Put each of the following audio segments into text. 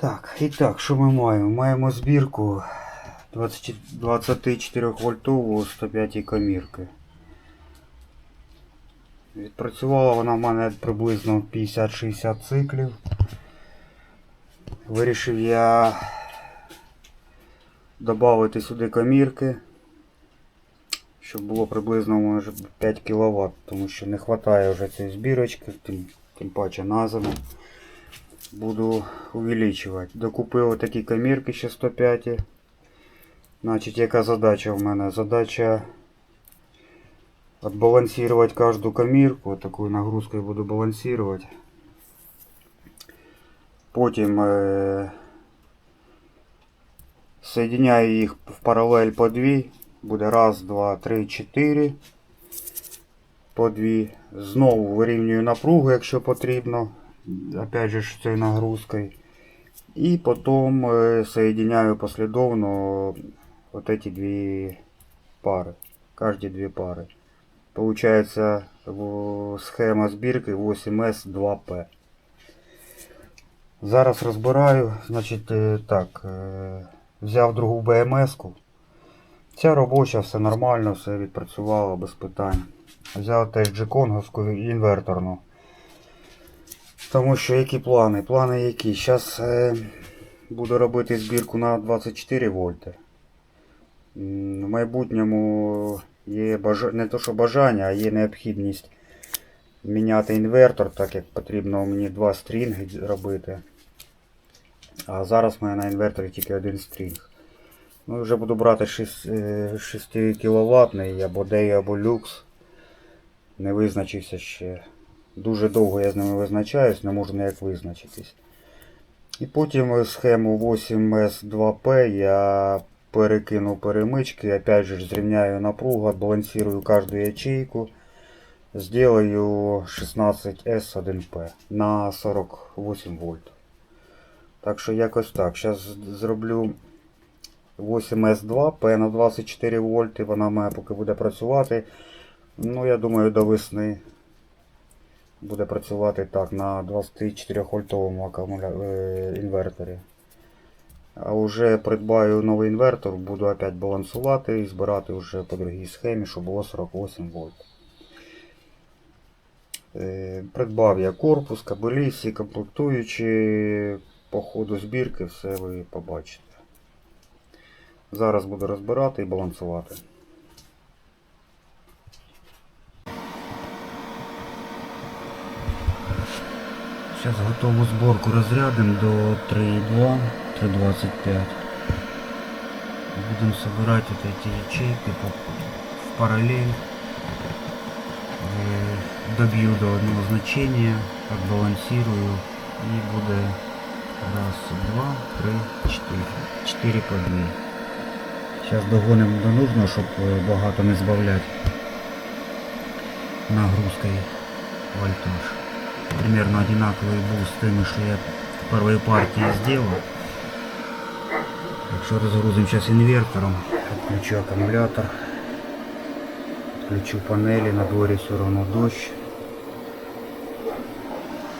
Так, і так, що ми маємо? Маємо збірку 24 вольтову 105 комірки. Відпрацювала вона в мене приблизно 50-60 циклів. Вирішив я додати сюди комірки, щоб було приблизно може 5 кВт, тому що не вистачає вже цієї збірочки, тим, тим паче на. Буду увеличивать. Докупив такі комірки ще 105. Значить, яка задача в мене? Задача отбалансировать каждую комірку. Такою нагрузкою буду балансировать. Потім е- соединяю їх в паралель по дві. Буде раз, два, три, чотири. По дві. Знову вирівнюю напругу, якщо потрібно. Опять же, з цією нагрузкою. І потім е, соединяю послідовно вот эти дві пари. Каждые дві пари. Получается схема збірки 8S2P. Зараз розбираю. Значить, е, так, е, взяв другу BMS-ку. Ця робоча, все нормально, все відпрацювало без питань. Взяв теж джеконговську інверторну. Тому що які плани? Плани які? Зараз е, буду робити збірку на 24 вольти. В майбутньому є бажа... не то, що бажання, а є необхідність міняти інвертор, так як потрібно мені два стрінги робити. А зараз в мене на інверторі тільки один стрінг. Ну, вже буду брати 6, 6 кВт або Day, або Lux. Не визначився ще. Дуже довго я з ними визначаюсь, не можу ніяк визначитись. І потім схему 8S2P я перекину перемички, опять же зрівняю напругу, отбалансирую каждую ячейку. Сделаю 16S1P на 48 вольт. Так що якось так. Зараз зроблю 8S2P на 24 вольти. Вона має поки буде працювати. Ну, я думаю, до весни буде працювати так на 24 вольтовому акумуля... е, інверторі. А вже придбаю новий інвертор, буду опять балансувати і збирати вже по другій схемі, щоб було 48 вольт. Е, Придбав я корпус, кабелі, всі комплектуючі. По ходу збірки все ви побачите. Зараз буду розбирати і балансувати. Зараз готову зборку розрядимо до 3.2, 3.25. Будемо собирать вот эти ячейки в параллель. Э, Добью до одного значения, отбалансирую и буде раз, два, три, чотири. Чотири по дві. Зараз догонимо до нужного, щоб е, багато не збавляти нагрузкою вольтаж. Примерно одинаковый был с теми, что я первой партии сделал. Так что разгрузим сейчас инвертором. Отключу аккумулятор. Отключу панели. На дворе все равно дождь.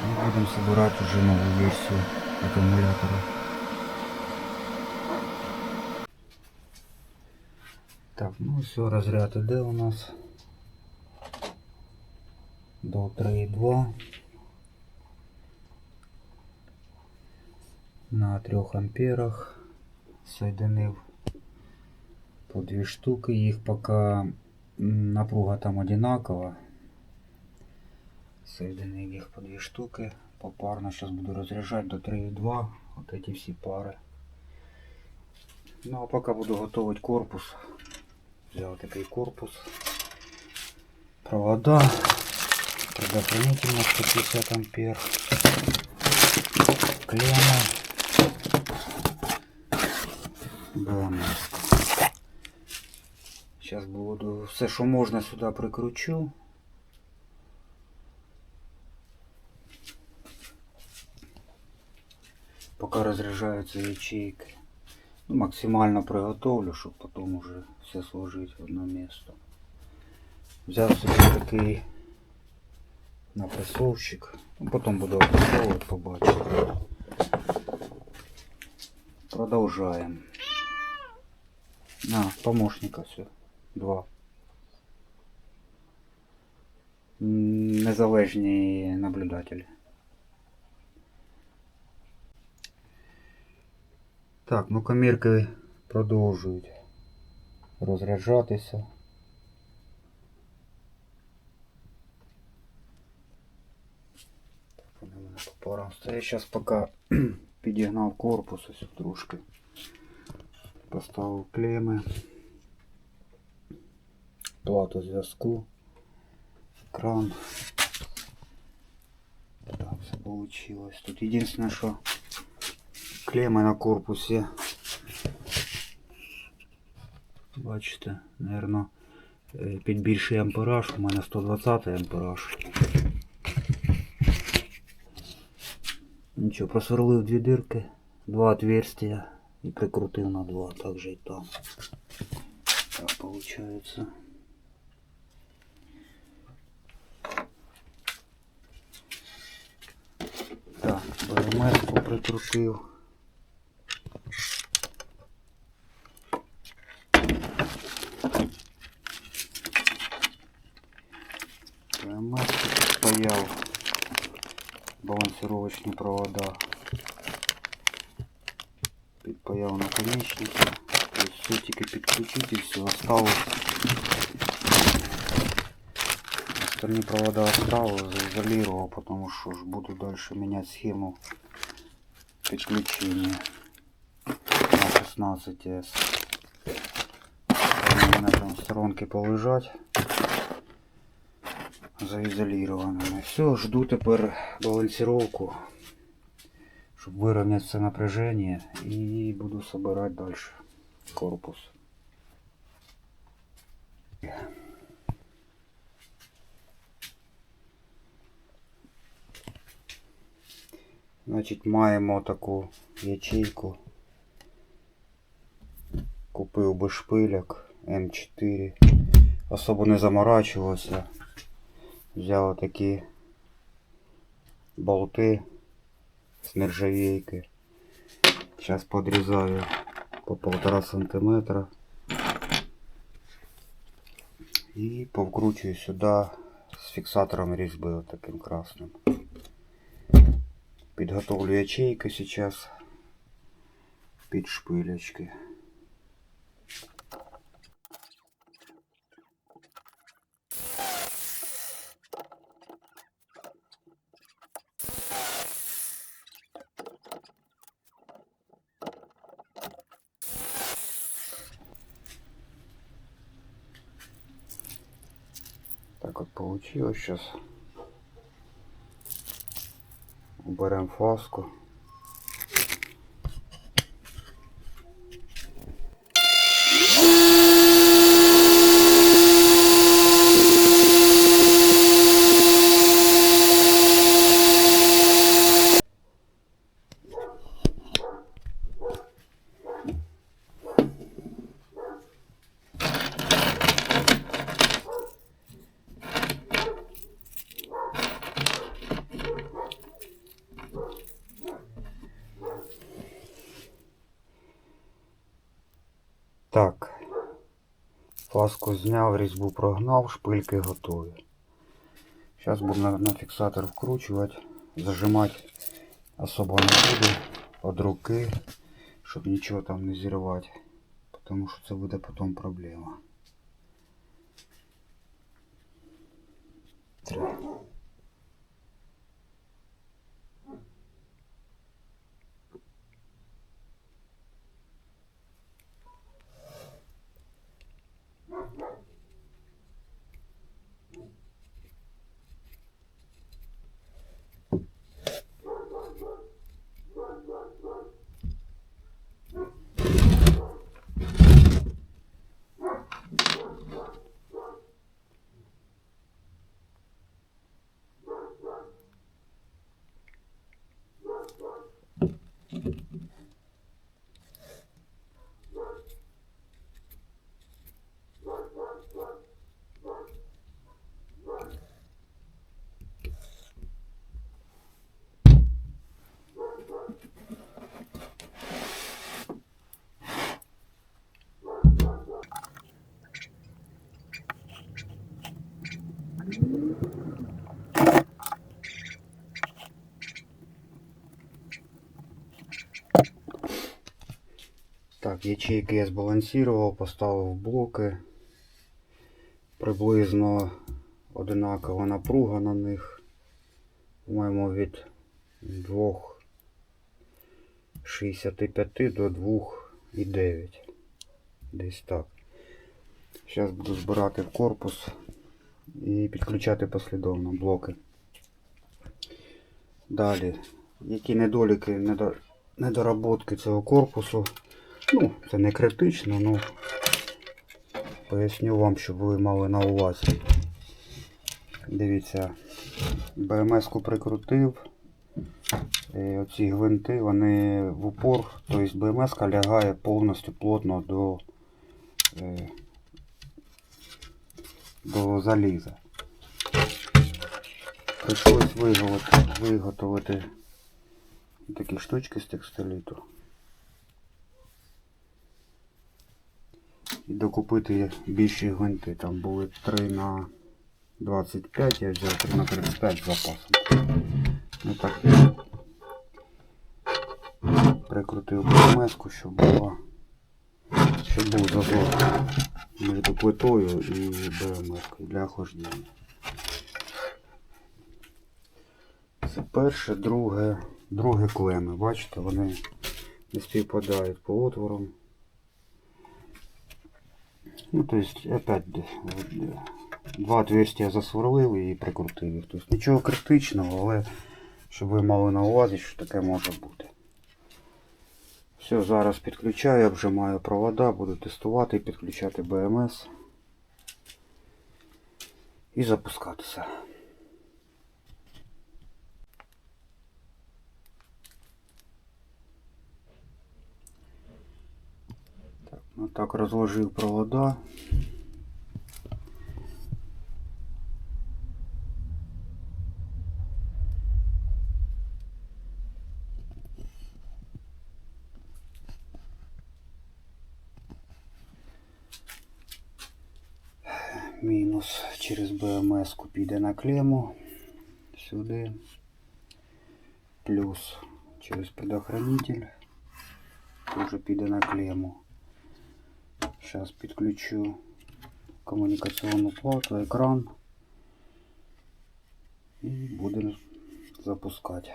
И будем собирать уже новую версию аккумулятора. Так, ну все, разряд іде у нас. До 3,2. на 3 амперах соединив по дві штуки, їх поки м, напруга там одинакова. Соединив їх по дві штуки попарно. Зараз буду розряджати до 3,2 от эти всі пари. Ну а поки буду готувати корпус. Взяв такий корпус. Провода. Предохранитель на 150 ампер. Клемма. БМС. Сейчас буду все, що можна сюди прикручу. Поки розряджаються ячейки. Ну, максимально приготовлю, щоб потім уже все сложити в одне місце. Взяв собі такий напресовщик. Ну, потім буду опресовувати, побачите. Продолжаем. А, помощника все. Два. М, Незалежні наблюдателі. Так, ну комірки продовжують розряджатися. Так, вони в мене по парам стоять. Зараз поки підігнав корпус ось трошки. Поставив клеми. Плату зв'язку. Екран. Так, все получилось. Тут единственное, что клеми на корпусі. Бачите, наверно, е, під більший ампераж. У мене 120 ампераж. Нічого, просверлив дві дирки, два отверстия і прикрутив на два, так же і там. Так получается. Так, БМС-ку прикрутив. Балансировочні провода. Підпаяв наконечники. Тобто все тільки підключити і все осталось. Остальные провода оставил, заизолировал, потому что ж буду дальше менять схему подключения на 16S. Они у меня там в сторонке полежать заизолированными. Все, жду теперь балансировку, чтобы выровнять все напряжение и буду собирать дальше корпус. Значить, маємо таку ячейку. Купив би шпиляк М4. Особо не заморачувався. Взяв такі болти з нержавейки. Зараз подрізаю по полтора сантиметра. І повкручую сюди з фіксатором різьби от таким красним. Підготовлю ячейки сейчас під шпилечки. Так от получилось сейчас. Уберем фаску. Так. Фаску зняв, різьбу прогнав, шпильки готові. Зараз буду на, на фіксатор вкручувати, зажимати особо не буду від руки, щоб нічого там не зірвати. Тому що це буде потім проблема. Ячейки я збалансував, поставив блоки. Приблизно одинакова напруга на них. По-моєму, від 2,65 до 2,9. Десь так. Зараз буду збирати корпус і підключати послідовно блоки. Далі, які недоліки, недоработки цього корпусу. Ну, це не критично, ну поясню вам, щоб ви мали на увазі. Дивіться, БМС-ку прикрутив. І оці гвинти, вони в упор, тобто БМС лягає повністю плотно до, е, до заліза. Прийшлось виготовити, такі штучки з текстиліту. І докупити більші гвинти. Там були 3 на 25, я взяв 3 на 35 з запасом. Ну так прикрутив БМС-ку, щоб була, щоб був зазор між плитою і БМС-кою для охлаждення. Це перше, друге, друге клеми. Бачите, вони не співпадають по отворам. Ну, то есть, опять два отверстия засверлив і прикрутив. Тобто нічого критичного, але щоб ви мали на увазі, що таке може бути. Все, зараз підключаю, обжимаю провода, буду тестувати підключати БМС. І запускатися. Так, ну так розложив провода. Мінус через БМС піде на клему сюди. Плюс через предохранитель тоже піде на клему. Сейчас підключу комунікаційну плату, екран і будемо запускати.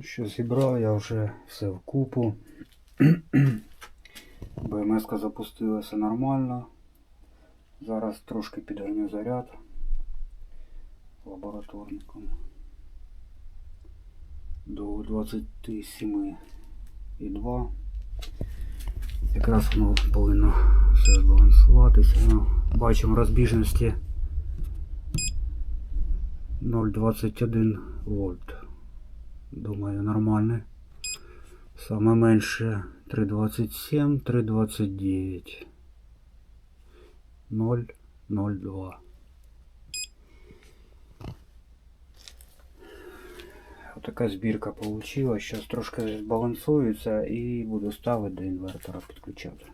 Що, зібрав я вже все в купу. БМС запустилася нормально. Зараз трошки підганю заряд лабораторником до 27,2. Якраз воно повинно все збалансуватися. Ну, бачимо розбіжності 0,21 вольт. Думаю, нормально. Саме менше 3,27, 3,29. 0,02. Отака збірка получилась. Зараз трошки збалансується і буду ставити до інвертора підключати.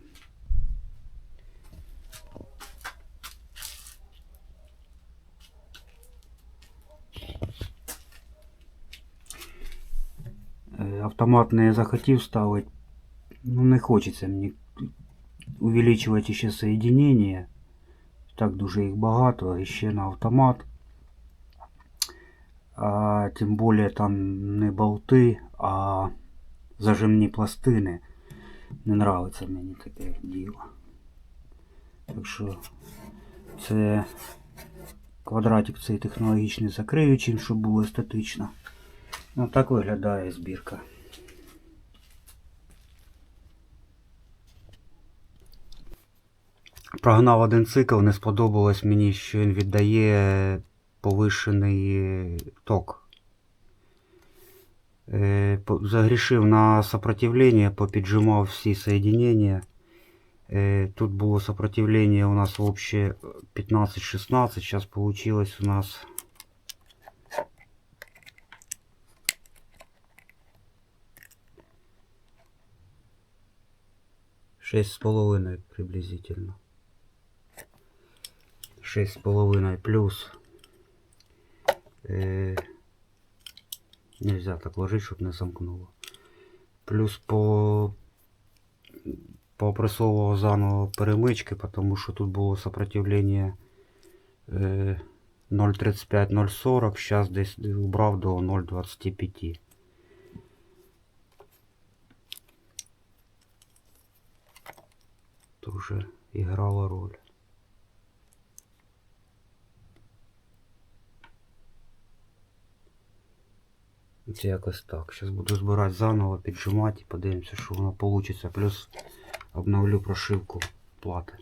Е, Автомат не захотів ставити. Ну, не хочеться мені увеличувати ще соєдинення. Так дуже їх багато, і ще на автомат. А тим більше там не болти, а зажимні пластини. Не нравиться мені таке діло. Так що це квадратик цей технологічний закрию, чим щоб було естетично. Ну так виглядає збірка. прогнав один цикл, не сподобалось мені, що він віддає повишений ток. Е, загрішив на сопротивление, попіджимав всі соєдинення. Е, тут було сопротивление у нас вообще 15-16, сейчас получилось у нас 6,5 приблизительно. 6,5 плюс. Э, нельзя так ложить, щоб не замкнуло. Плюс по попресовував заново перемички, тому що тут було сопротивлення е, 0,35-0,40, зараз десь убрав до 0,25. То вже іграла роль. Це якось так. Зараз буду збирати заново, піджимати і подивимося, що воно вийде. Плюс обновлю прошивку плати.